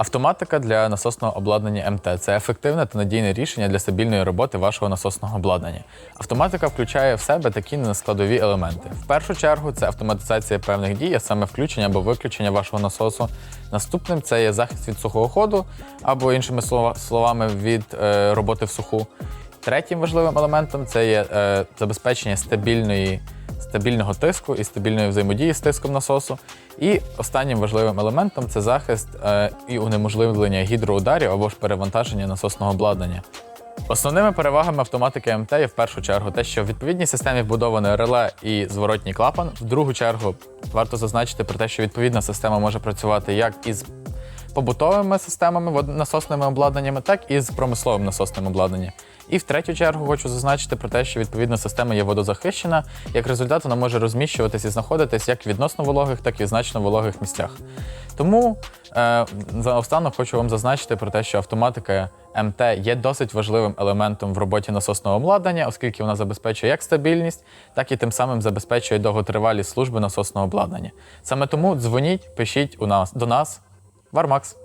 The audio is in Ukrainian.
Автоматика для насосного обладнання МТ це ефективне та надійне рішення для стабільної роботи вашого насосного обладнання. Автоматика включає в себе такі нескладові елементи. В першу чергу це автоматизація певних дій, а саме включення або виключення вашого насосу. Наступним це є захист від сухого ходу, або іншими словами від е, роботи в суху. Третім важливим елементом це є е, забезпечення стабільної, стабільного тиску і стабільної взаємодії з тиском насосу. І останнім важливим елементом це захист е, і унеможливлення гідроударів або ж перевантаження насосного обладнання. Основними перевагами автоматики МТ є в першу чергу те, що в відповідній системі вбудоване реле і зворотній клапан. В другу чергу варто зазначити про те, що відповідна система може працювати як із побутовими системами насосними обладнаннями, так і з промисловим насосним обладнанням. І в третю чергу хочу зазначити про те, що відповідна система є водозахищена. Як результат, вона може розміщуватись і знаходитись як в відносно вологих, так і в значно вологих місцях. Тому е, заостанок хочу вам зазначити про те, що автоматика МТ є досить важливим елементом в роботі насосного обладнання, оскільки вона забезпечує як стабільність, так і тим самим забезпечує довготривалість служби насосного обладнання. Саме тому дзвоніть, пишіть у нас до нас. Вармакс.